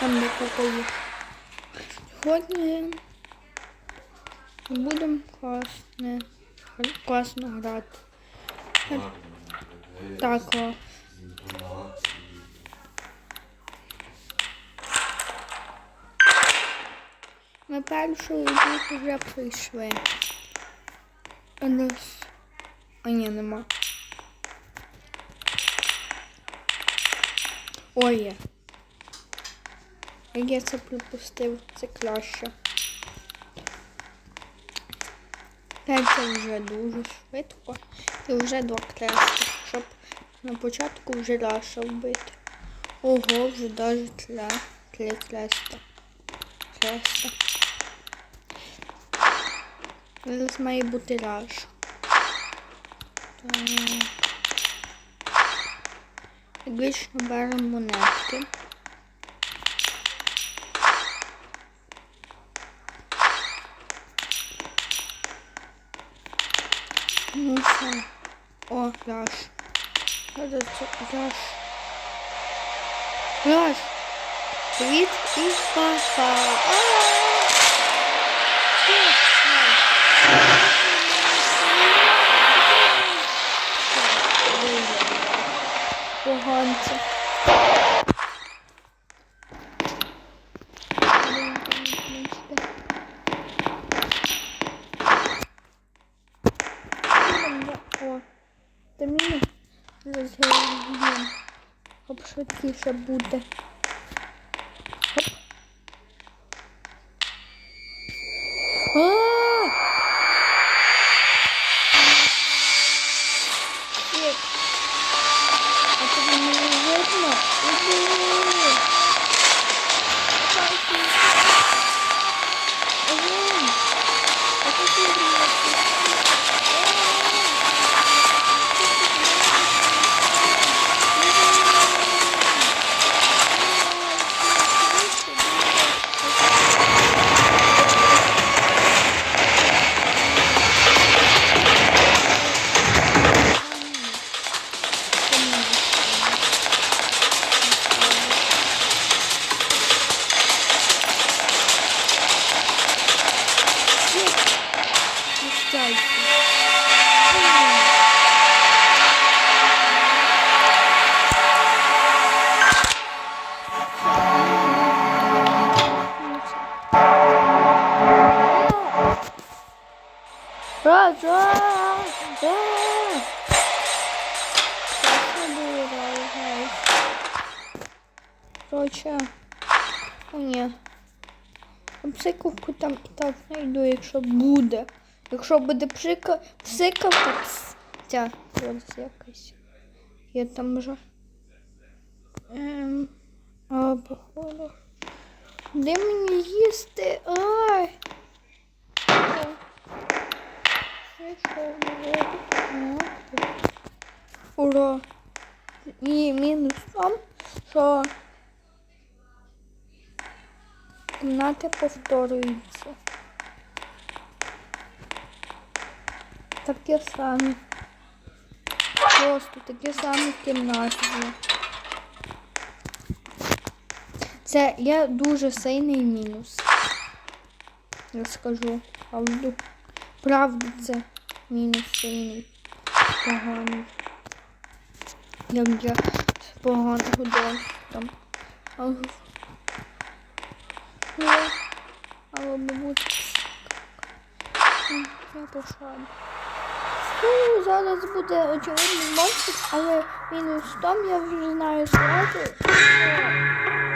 там де купою. Сьогодні будемо класно, класно грати. Так, о. Ми першу йдуть вже прийшли. А нас... А ні, нема. Ой. Я це припустив, це краще. Це вже дуже швидко. І вже два креста, щоб на початку вже раша вбити. Ого, вже навіть три, три. Креста. Зараз має бути раш. Так. Вічно беремо монетки. Ну все. О, раш. Зараз це раш. Раш. Привіт і папа. Поганці. та мені розглядаємо. Хоп, швидкіше буде. Хоп. А! Shit. А тобі не видно? Раз, раз. Короче, ні. Псиковку там і так знайду, якщо буде. Якщо буде псика, псикавка, пс, ця якась. Є там вже. Ем, походу. Де мені їсти? Ай! Ура! І мінус там, що кімнати повторюються. Такі самі. Просто такі самі кімнати. є. Це є дуже сильний мінус. Я скажу правду. Правда, це мінус сильний. Поганий. Як я погано дощ там. Але, але, але мабуть, я пошла. Ну, зараз буде очевидний монстр, але мінус там я вже знаю сказати, що,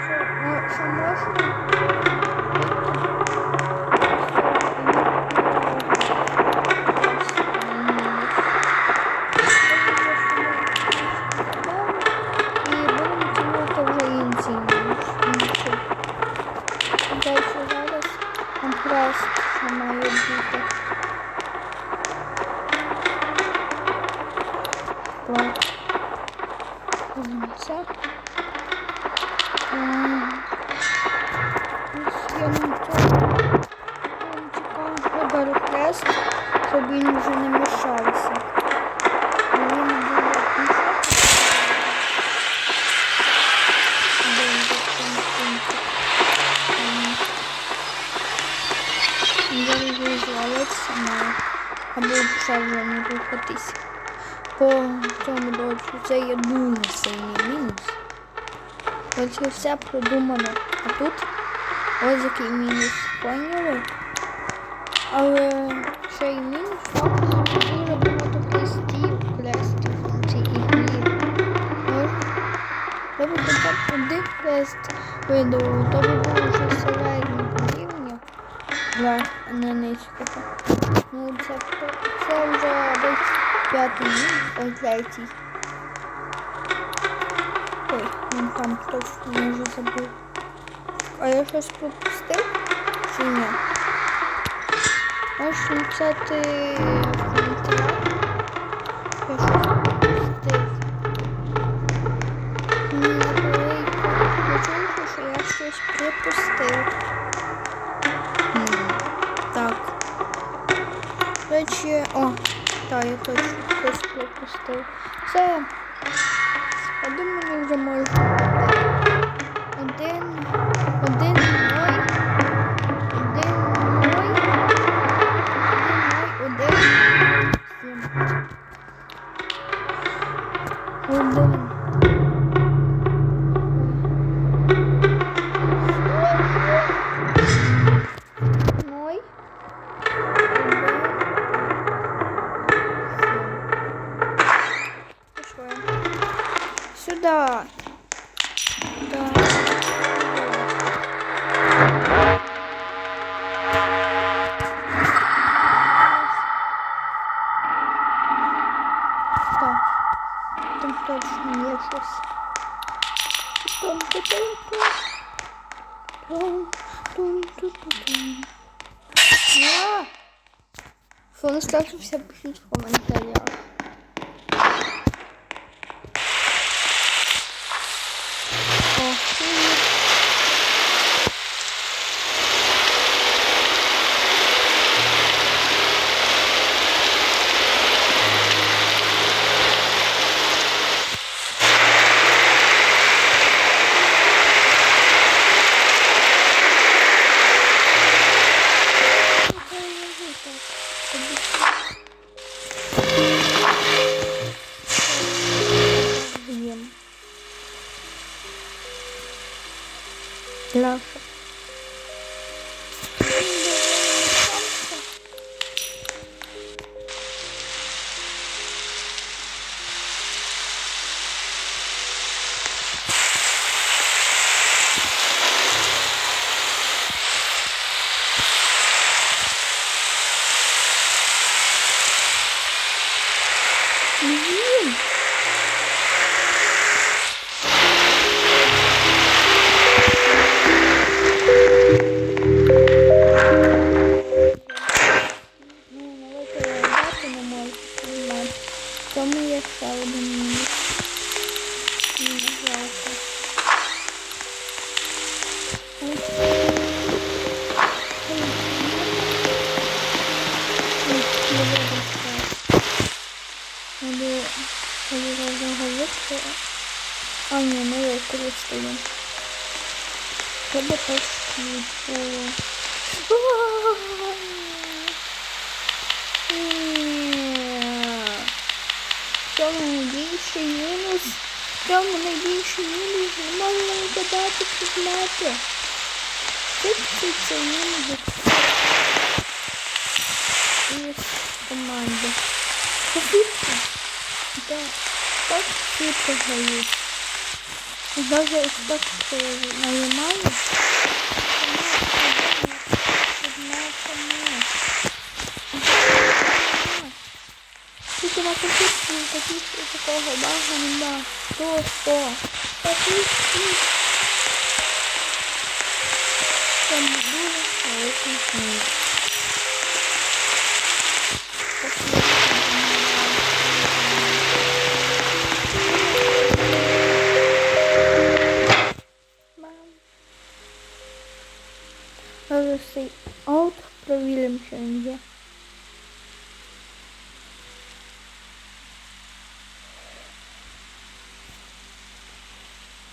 що, ну, що можна. пішла. Це. Ось я нічого. Чекав, подару хрест, щоб він вже не мішався. Я її звалить сама, або вже не рухатись по цьому дочку. Це є дуже сильний мінус. Ось все продумано. А тут ось який мінус. Поняли? Але ще й мінус, факт, що дуже багато квестів, квестів в цій ігрі. Б хоча б один квест видав, то би було вже середнього рівня для наничката. Ну, це, це вже десь п'ятий мінус, ой, третій. Ой, він там хтось може забув. А я щось пропустив чи ні? Ось це ти коментар. Я щось пропустив. Ні, наприклад, почув, що я щось припустив. Так. Речі, о, так, я точно щось пропустив. Це, я думаю, вже можна. Один Сюда. Да. Так. Там точно є щось. Там, там, там, там. Тум, тум, тум, тум. А! Що не стався, пишіть в коментарях. love. Разного використати. А, ні, не використаю. Треба теж було. В цьому найбільший мінус. Цьому найбільший мінус не можна вигадати предмети. Тут цей мінус із команди. Копітка. Да. Так швидко гають. Даже так нажимаю. Тільки на комп'ютері таких такого бага нема. Сто, сто. Таких Там дуже великий зміст.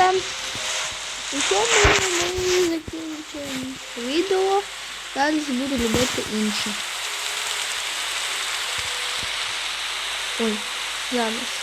Сам у цьому ми закінчуємо відео. Далі буду робити інше. Ой, зараз.